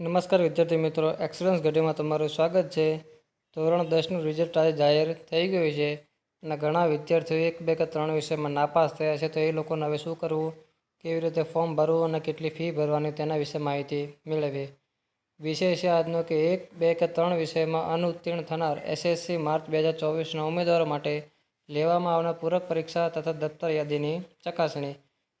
નમસ્કાર વિદ્યાર્થી મિત્રો એક્સપિરિયન્સ ઘડીમાં તમારું સ્વાગત છે. ધોરણ દસનું રિઝલ્ટ આજે જાહેર થઈ ગયું છે અને ઘણા વિદ્યાર્થીઓ એક, બે કે ત્રણ વિષયમાં નાપાસ થયા છે. તો એ લોકોને હવે શું કરવું? કેવી રીતે ફોર્મ ભરવું અને કેટલી ફી ભરવાની તેના વિશે માહિતી મેળવી વિષય છે આજનો કે એક, બે કે ત્રણ વિષયમાં અનુત્તીર્ણ થનાર એસએસસી માર્ચ બે હજાર ચોવીસના ઉમેદવારો માટે લેવામાં આવનાર પૂરક પરીક્ષા તથા દફતર યાદીની ચકાસણી.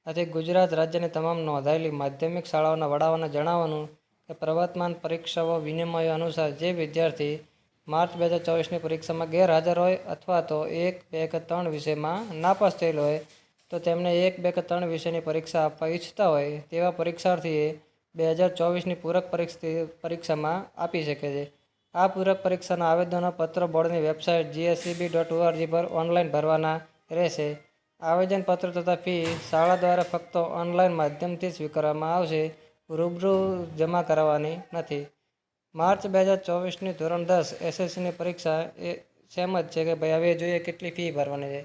આથી ગુજરાત રાજ્યની તમામ નોંધાયેલી માધ્યમિક શાળાઓના વડાઓને જણાવવાનું કે પ્રવર્તમાન પરીક્ષાઓ વિનિમયો અનુસાર જે વિદ્યાર્થી માર્ચ બે હજાર ચોવીસની પરીક્ષામાં ગેરહાજર હોય અથવા તો એક, બે કે ત્રણ વિષયમાં નાપાસ થયેલો હોય, તો તેમને એક, બે કે ત્રણ વિષયની પરીક્ષા આપવા ઈચ્છતા હોય, તેવા પરીક્ષાર્થીએ બે હજાર ચોવીસની પૂરક પરીક્ષા પરીક્ષામાં આપી શકે છે. આ પૂરક પરીક્ષાના આવેદનો પત્ર બોર્ડની વેબસાઇટ જીએસસીબી ડોટ ઓઆરજી પર ઓનલાઈન ભરવાના રહેશે. આવેદનપત્ર તથા ફી શાળા દ્વારા ફક્ત ઓનલાઈન માધ્યમથી સ્વીકારવામાં આવશે. રૂબરૂ જમા કરાવવાની નથી. માર્ચ બે હજાર ચોવીસની ધોરણ દસ એસએસસીની પરીક્ષા એ સેમ જ છે કે ભાઈ હવે જોઈએ કેટલી ફી ભરવાની છે.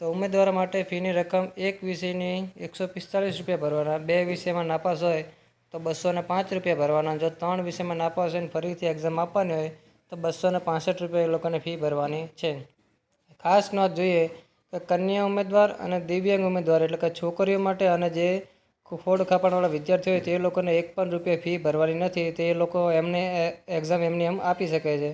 તો ઉમેદવારો માટે ફીની રકમ એક વિષયની એકસો પિસ્તાળીસ રૂપિયા ભરવાના, બે વિષયમાં નાપાસ હોય તો બસો ને પાંચ રૂપિયા ભરવાના, જો ત્રણ વિષયમાં નાપાસ હોય ફરીથી એક્ઝામ આપવાની હોય તો બસો ને પાસઠ રૂપિયા એ લોકોને ફી ભરવાની છે. ખાસ નોંધ જોઈએ કે કન્યા ઉમેદવાર અને દિવ્યાંગ ઉમેદવાર એટલે કે છોકરીઓ માટે અને જે ફોડ ખાપણવાળા વિદ્યાર્થીઓ હોય તે લોકોને એક પણ રૂપિયા ફી ભરવાની નથી, તે લોકો એમને એક્ઝામ એમની એમ આપી શકે છે.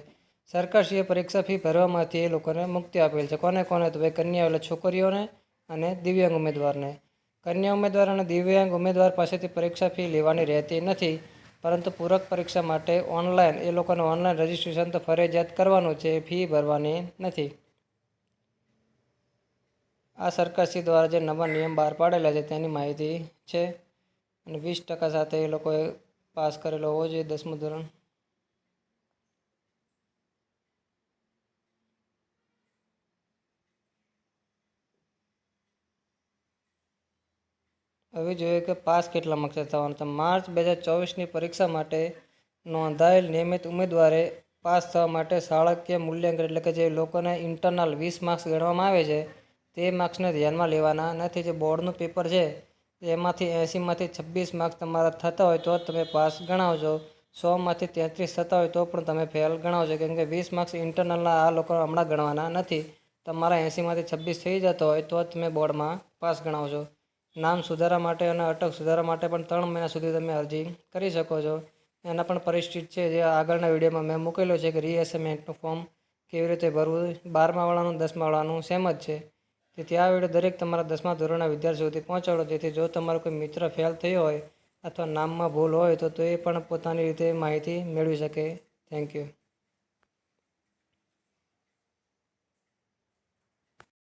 સરકારશ્રીએ પરીક્ષા ફી ભરવામાંથી એ લોકોને મુક્તિ આપેલ છે. કોને કોને? તો ભાઈ કન્યા એટલે છોકરીઓને અને દિવ્યાંગ ઉમેદવારને. કન્યા ઉમેદવાર અને દિવ્યાંગ ઉમેદવાર પાસેથી પરીક્ષા ફી લેવાની રહેતી નથી, પરંતુ પૂરક પરીક્ષા માટે ઓનલાઈન, એ લોકોને ઓનલાઈન રજિસ્ટ્રેશન તો ફરજિયાત કરવાનું છે, ફી ભરવાની નથી. આ સરકારશ્રી દ્વારા જે નવા નિયમ બહાર પાડેલા છે તેની માહિતી છે અને વીસ ટકા સાથે એ લોકોએ પાસ કરેલો હોવો જોઈએ દસમું ધોરણ. હવે જોઈએ કે પાસ કેટલા માર્ક્સે થવાનું તો માર્ચ બે હજાર ચોવીસની પરીક્ષા માટે નોંધાયેલ નિયમિત ઉમેદવારે પાસ થવા માટે શાળાકીય મૂલ્યાંકન એટલે કે જે લોકોને ઇન્ટરનલ વીસ માર્ક્સ ગણવામાં આવે છે તે માર્ક્સને ધ્યાનમાં લેવાના નથી. જે બોર્ડનું પેપર છે એમાંથી એંસીમાંથી છવ્વીસ માર્ક્સ તમારા થતા હોય તો તમે પાસ ગણાવજો. સોમાંથી તેત્રીસ થતા હોય તો પણ તમે ફેલ ગણાવજો, કેમ કે વીસ માર્ક્સ ઇન્ટરનલના આ લોકો હમણાં ગણવાના નથી. તમારા એંસીમાંથી છવ્વીસ થઈ જતો હોય તો જ તમે બોર્ડમાં પાસ ગણાવજો. નામ સુધારા માટે અને અટક સુધારા માટે પણ ત્રણ મહિના સુધી તમે અરજી કરી શકો છો. એના પણ પરિસ્થિત છે, જે આગળના વિડીયોમાં મેં મૂકેલો છે કે રીએસેમેન્ટનું ફોર્મ કેવી રીતે ભરવું? બારમાવાળાનું, દસમાવાળાનું, સેમ જ છે. તેથી આ વીડિયો દરેક તમારા દસમા ધોરણના વિદ્યાર્થીઓ સુધી પહોંચાડો. જેથી જો તમારો કોઈ મિત્ર ફેલ થયો હોય અથવા નામમાં ભૂલ હોય તો તે પણ પોતાની રીતે માહિતી મેળવી શકે. Thank you